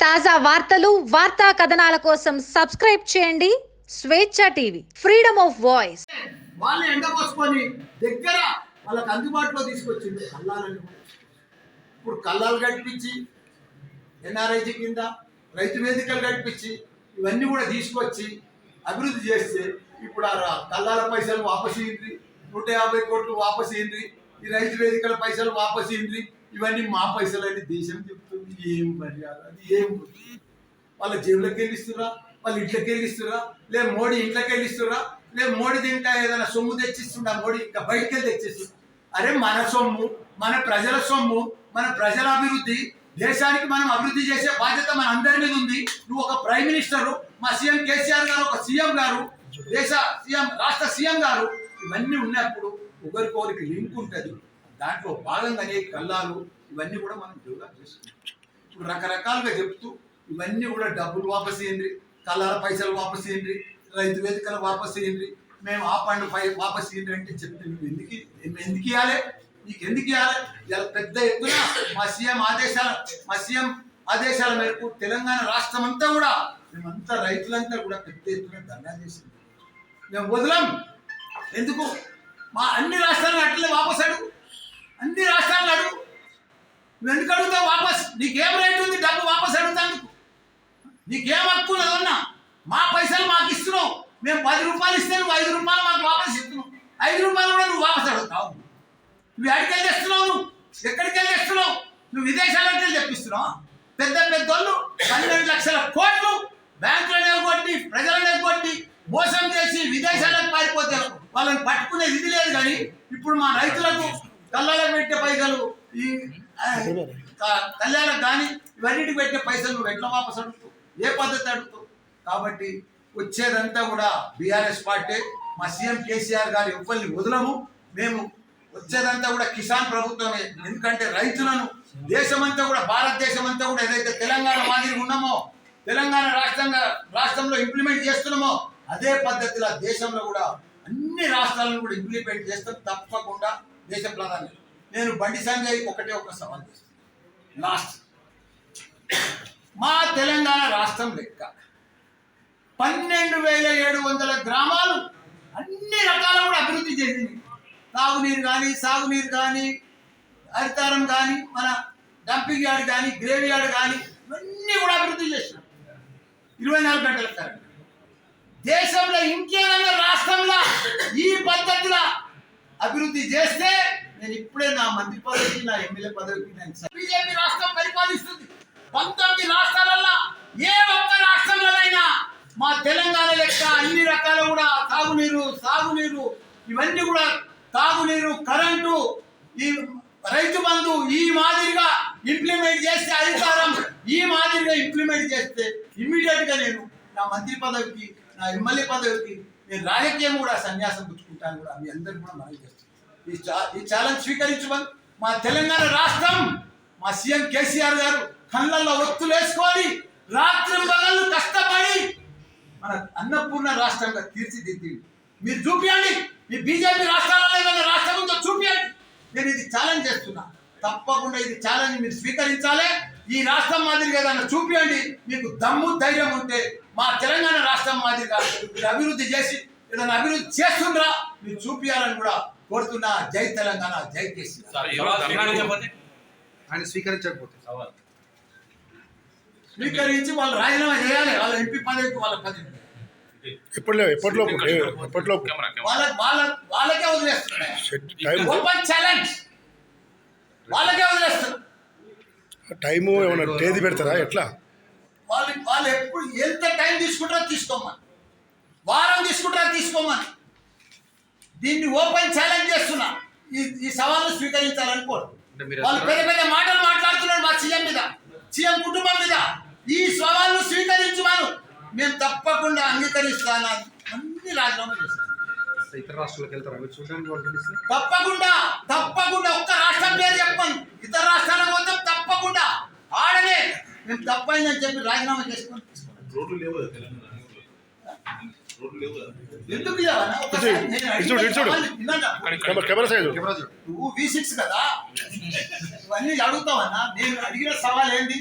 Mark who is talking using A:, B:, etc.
A: తాజా వార్తలు వార్తా కథనాల కోసం సబ్స్క్రైబ్ చేయండి. స్వేచ్ఛ టీవీ ఫ్రీడమ్ ఆఫ్ వాయిస్.
B: వాళ్ళని ఎండపోసుకొని దగ్గర వాళ్ళకి అందుబాటులో తీసుకొచ్చింది కల్లాలని ఇప్పుడు కల్లాలు కట్టించి ఎన్ఆర్ఐజీ కింద రైతు వేదికలు కట్టించి ఇవన్నీ కూడా తీసుకొచ్చి అభివృద్ధి చేస్తే ఇప్పుడు ఆ రా- కల్లాల పైసలు వాపసు ఇయ్యండి నూట యాభై కోట్లు వాపసు ఇయ్యండి ఈ రైతు వేదికల పైసలు వాపసు ఇయ్యండి ఇవన్నీ మా పైసలని దేశం చెప్తుంది. ఏం మర్యాద అది ఏం వాళ్ళ జేబులోకి వెళ్ళిస్తురా వాళ్ళ ఇంట్లోకి వెళ్ళిస్తురా లే మోడీ ఇంట్లోకి వెళ్ళిస్తురా లే మోడీ తింటా ఏదైనా సొమ్ము తెచ్చిస్తుండా మోడీ? ఇంకా బయటకు వెళ్ళి అరే మన సొమ్ము మన ప్రజల సొమ్ము మన ప్రజల అభివృద్ధి దేశానికి మనం అభివృద్ధి చేసే బాధ్యత మన అందరి మీద ఉంది. నువ్వు ఒక ప్రైమ్ మినిస్టర్ మా సీఎం కేసీఆర్ గారు ఒక సీఎం గారు దేశ సీఎం రాష్ట్ర సీఎం గారు ఇవన్నీ ఉన్నప్పుడు ఒకరికొకరికి లింక్ ఉంటుంది. దాంట్లో భాగంగానే కల్లాలు ఇవన్నీ కూడా మనం డెవలప్ చేసుకుంటాం ఇప్పుడు రకరకాలుగా చెప్తూ ఇవన్నీ కూడా డబ్బులు వాపస్ చేయండి కలర్ పైసలు వాపస్ చేయండి రైతు వేదికలు వాపస్ చేయండి మేము ఆ పండు పై వాపస్ చేయండి అంటే చెప్తే నువ్వు ఎందుకు మేము ఎందుకు ఇవ్వాలి నీకు ఎందుకు ఇవ్వాలి ఇలా పెద్ద ఎత్తున మా సీఎం ఆదేశాల మా సీఎం ఆదేశాల మేరకు తెలంగాణ రాష్ట్రం అంతా కూడా మేమంతా రైతులంతా కూడా పెద్ద ఎత్తున దండా చేసింది. మేము వదలం. ఎందుకు? మా అన్ని రాష్ట్రాలను అట్లే వాపస్ అడుగు. నువ్వు ఎందుకు అడుగుతావు వాపస్? నీకేం రైట్ ఉంది? డబ్బు వాపస్ అడుగుతాను నీకేం హక్కు లేదన్నా మా పైసలు మాకు ఇస్తున్నావు. మేము పది రూపాయలు ఇస్తే నువ్వు ఐదు రూపాయలు మాకు వాపస్ ఇస్తున్నావు. ఐదు రూపాయలు కూడా నువ్వు వాపస్ అడుగుతావు. నువ్వు ఎక్కడికి వెళ్ళి తెస్తున్నావు నువ్వు? ఎక్కడికి వెళ్ళి తెస్తున్నావు? నువ్వు విదేశాలకు వెళ్ళి తెప్పిస్తున్నావు? పెద్ద పెద్ద వాళ్ళు పన్నెండు లక్షల కోట్లు బ్యాంకులను ఎగ్గొట్టి ప్రజలను ఎగ్గొట్టి మోసం చేసి విదేశాలకు పారిపోతారు వాళ్ళని పట్టుకునే ఇది లేదు కానీ ఇప్పుడు మా రైతులకు కళ్ళలో పెట్టే పైసలు ఈ ఆ, క- కళ్యాణకు కానీ ఇవన్నిటికి పెట్టే పైసలు నువ్వు ఎట్లా వాపస్ అడుగుతావు? ఏ పద్ధతి అడుగుతావు? కాబట్టి వచ్చేదంతా కూడా బీఆర్ఎస్ పార్టీ మా సీఎం కేసీఆర్ గారి ఎవ్వరిని వదలము. మేము వచ్చేదంతా కూడా కిసాన్ ప్రభుత్వమే. ఎందుకంటే రైతులను దేశమంతా కూడా భారతదేశం అంతా కూడా ఏదైతే తెలంగాణ మాదిరి ఉన్నామో తెలంగాణ రాష్ట్రంగా రాష్ట్రంలో ఇంప్లిమెంట్ చేస్తున్నామో అదే పద్ధతిలో దేశంలో కూడా అన్ని రాష్ట్రాలను కూడా ఇంప్లిమెంట్ చేస్తాం తప్పకుండా దేశ ప్రధాని. నేను బండి సంజయ్ ఒకటే ఒక సవాల్ చేస్తాను లాస్ట్. మా తెలంగాణ రాష్ట్రం లెక్క పన్నెండు వేల ఏడు వందల గ్రామాలు అన్ని రకాల కూడా అభివృద్ధి చెందింది. తాగునీరు కానీ సాగునీరు కానీ హరితారం కానీ మన డంపింగ్ యార్డ్ కానీ గ్రేవీ యార్డ్ కానీ ఇవన్నీ కూడా అభివృద్ధి చేసినాం. ఇరవై నాలుగు గంటల కరెంట్ దేశంలో ఇంకేదైనా రాష్ట్రంలో ఈ పద్ధతిలో అభివృద్ధి చేస్తే నేను ఇప్పుడే నా మంత్రి పదవికి నా ఎమ్మెల్యే పదవికి నేను బీజేపీ రాష్ట్రం పరిపాలిస్తుంది. పంతొమ్మిది రాష్ట్రాలలో ఏ ఒక్క రాష్ట్రంలోనైనా మా తెలంగాణ లెక్క అన్ని రకాల కూడా తాగునీరు సాగునీరు ఇవన్నీ కూడా తాగునీరు కరెంటు ఈ రైతు బంధు ఈ మాదిరిగా ఇంప్లిమెంట్ చేస్తే అధికారం ఈ మాదిరిగా ఇంప్లిమెంట్ చేస్తే ఇమ్మీడియట్గా నేను నా మంత్రి పదవికి నా ఎమ్మెల్యే పదవికి నేను రాజకీయం కూడా సన్యాసం పుచ్చుకుంటాను కూడా. మీ అందరికీ కూడా మనం చేస్తాను ఈ చా- ఈ ఛాలెంజ్ స్వీకరించమని మా తెలంగాణ రాష్ట్రం మా సీఎం కేసీఆర్ గారు కళ్ళల్లో ఒత్తులు వేసుకొని రాత్రి పగళ్ళు కష్టపడి మన అన్నపూర్ణ రాష్ట్రంగా తీర్చిదిద్ది. మీరు చూపించండి మీ బీజేపీ రాష్ట్రాలలో ఏదైనా రాష్ట్రం ఉందో చూపించండి నేను ఇది ఛాలెంజ్ చేస్తున్నా. తప్పకుండా ఇది ఛాలెంజ్ మీరు స్వీకరించాలి. ఈ రాష్ట్రం మాదిరిగా ఏదైనా చూపించండి మీకు దమ్ము ధైర్యం ఉంటే మా తెలంగాణ రాష్ట్రం మాదిరిగా మీరు అభివృద్ధి చేసి ఏదైనా అభివృద్ధి చేస్తుండ్రా మీరు చూపించాలని కూడా కోరుతున్నా జై తెలంగాణ జై కేసీఆర్.
C: ఆయన స్వీకరించకపోతే?
D: సవాల్.
B: స్వీకరించి వాళ్ళు రాజీనామా చేయాలి వాళ్ళ ఎంపీ పదవికి వాళ్ళ పదవి.
E: ఎప్పట్లో
B: వాళ్ళకే వదిలేస్తున్నారు
E: టైం
B: ఓపెన్ ఛాలెంజ్ వాళ్ళకే వదిలేస్తున్నారు
E: టైము ఏమైనా తేదీ పెడతారా? ఎట్లా?
B: వాళ్ళు వాళ్ళు ఎప్పుడు ఎంత టైం తీసుకుంటారో తీసుకోమని. వారం తీసుకుంటారో తీసుకోమని. దీన్ని ఓపెన్ ఛాలెంజ్ చేస్తున్నా. ఈ ఈ సవాళ్ళు స్వీకరించాలని కోరు.
C: అంటే మీరు
B: వాళ్ళు పెద్ద పెద్ద మాటలు మాట్లాడుతున్నారు మా సీఎం మీద సీఎం కుటుంబం మీద. ఈ సవాళ్ళు స్వీకరించమను మేము తప్పకుండా అంగీకరిస్తాను. అన్ని రాజీనామా చేస్తాను
C: ఇతర రాష్ట్రాలకు వెళ్తారా? చూడడానికి
B: తప్పకుండా తప్పకుండా ఒక్క రాష్ట్రం పేరు చెప్పండి. ఇతర రాష్ట్రాల మొత్తం తప్పకుండా. ఆడనే. మేము తప్పైందని చెప్పి రాజీనామా చేసుకొని
D: రోడ్లు లేవు కదా తెలంగాణ రోడ్లు లేవు కదా
B: ఎందుకు. నువ్వు వి సిక్స్ కదా? ఇవన్నీ అడుగుతావన్నా? నేను అడిగిన సవాల్ ఏంది